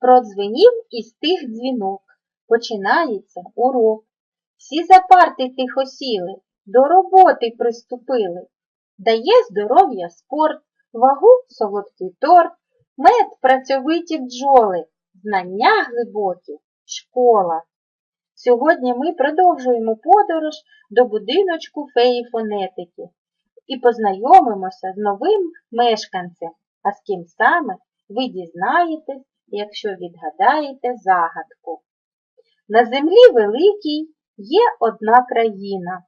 Продзвенів із тих дзвінок. Починається урок. Всі за парти тихо сіли, до роботи приступили. Дає здоров'я спорт, вагу солодкий торт, мед працьовиті бджоли, знання глибокі, школа. Сьогодні ми продовжуємо подорож до будиночку феї фонетики і познайомимося з новим мешканцем, а з ким саме ви дізнаєтесь, якщо відгадаєте загадку. На землі великій є одна країна,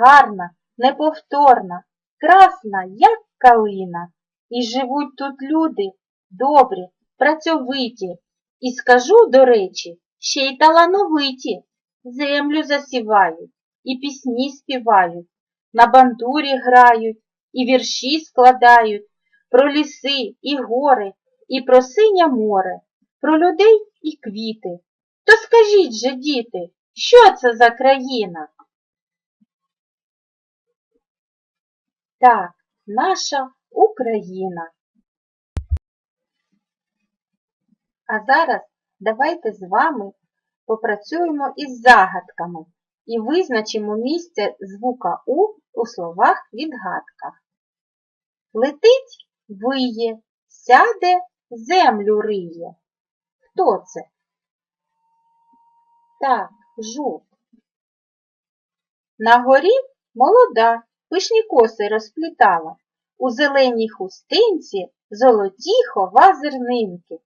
гарна, неповторна, красна, як калина. І живуть тут люди добрі, працьовиті, і скажу, до речі, ще й талановиті. Землю засівають, і пісні співають, на бандурі грають, і вірші складають, про ліси і гори, і про синє море, про людей і квіти. То скажіть же, діти, що це за країна? Так, наша Україна. А зараз давайте з вами попрацюємо із загадками і визначимо місце звука У у словах-відгадках. Летить, виє, сяде, землю риє. Хто це? Так, жук. На горі молода, пишні коси розплітала. У зеленій хустинці золоті хова зернинки.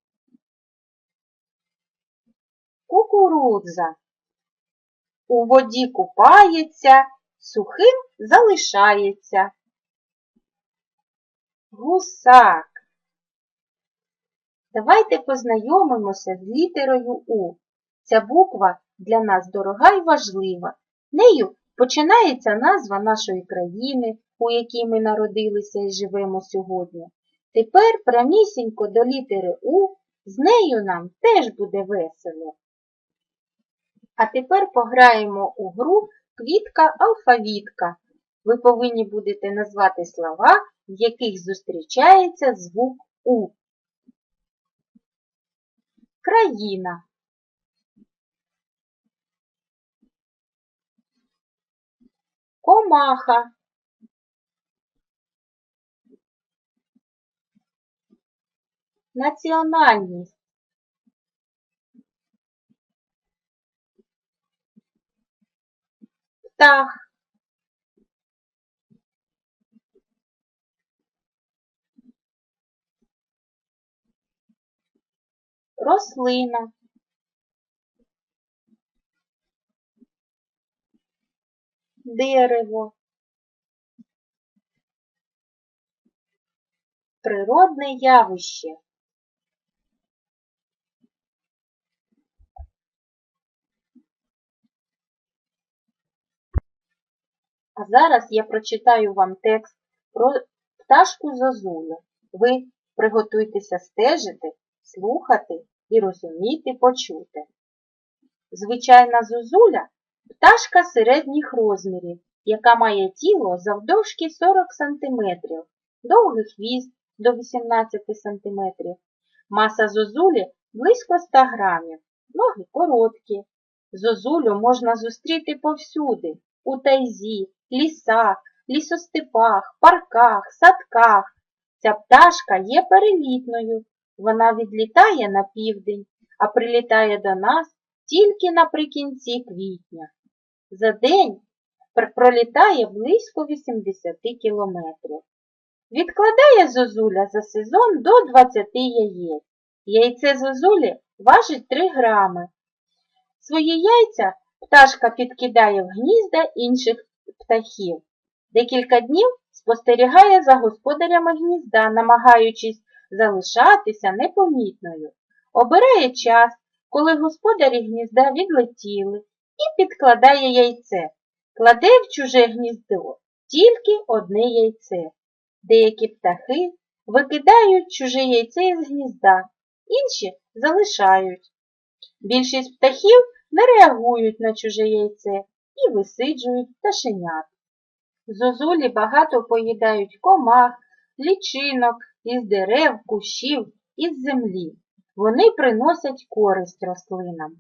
Кукурудза. У воді купається, сухим залишається. Гусак. Давайте познайомимося з літерою У. Ця буква для нас дорога і важлива. Нею починається назва нашої країни, у якій ми народилися і живемо сьогодні. Тепер прямісінько до літери У, з нею нам теж буде весело. А тепер пограємо у гру квітка-алфавітка. Ви повинні будете назвати слова, в яких зустрічається звук У. Країна. Комаха. Національність. Птах. Рослина. Дерево. Природне явище. А зараз я прочитаю вам текст про пташку Зозулю. Ви приготуйтеся стежити, слухати і розуміти почути. Звичайна зозуля пташка середніх розмірів, яка має тіло завдовжки 40 см, довгий хвіст до 18 см. Маса зозулі близько 100 грамів, ноги короткі. Зозулю можна зустріти повсюди, у тайзі, лісах, лісостепах, парках, садках. Ця пташка є перелітною. Вона відлітає на південь, а прилітає до нас тільки наприкінці квітня. За день пролітає близько 80 кілометрів. Відкладає зозуля за сезон до 20 яєць. Яйце зозулі важить 3 грами. Свої яйця пташка підкидає в гнізда інших птахів. Декілька днів спостерігає за господарями гнізда, намагаючись залишатися непомітною. Обирає час, коли господарі гнізда відлетіли, і підкладає яйце. Кладе в чуже гніздо тільки одне яйце. Деякі птахи викидають чуже яйце із гнізда, інші залишають. Більшість птахів не реагують на чуже яйце і висиджують пташенят. Зозулі багато поїдають комах, лічинок, із дерев, кущів, із землі. Вони приносять користь рослинам.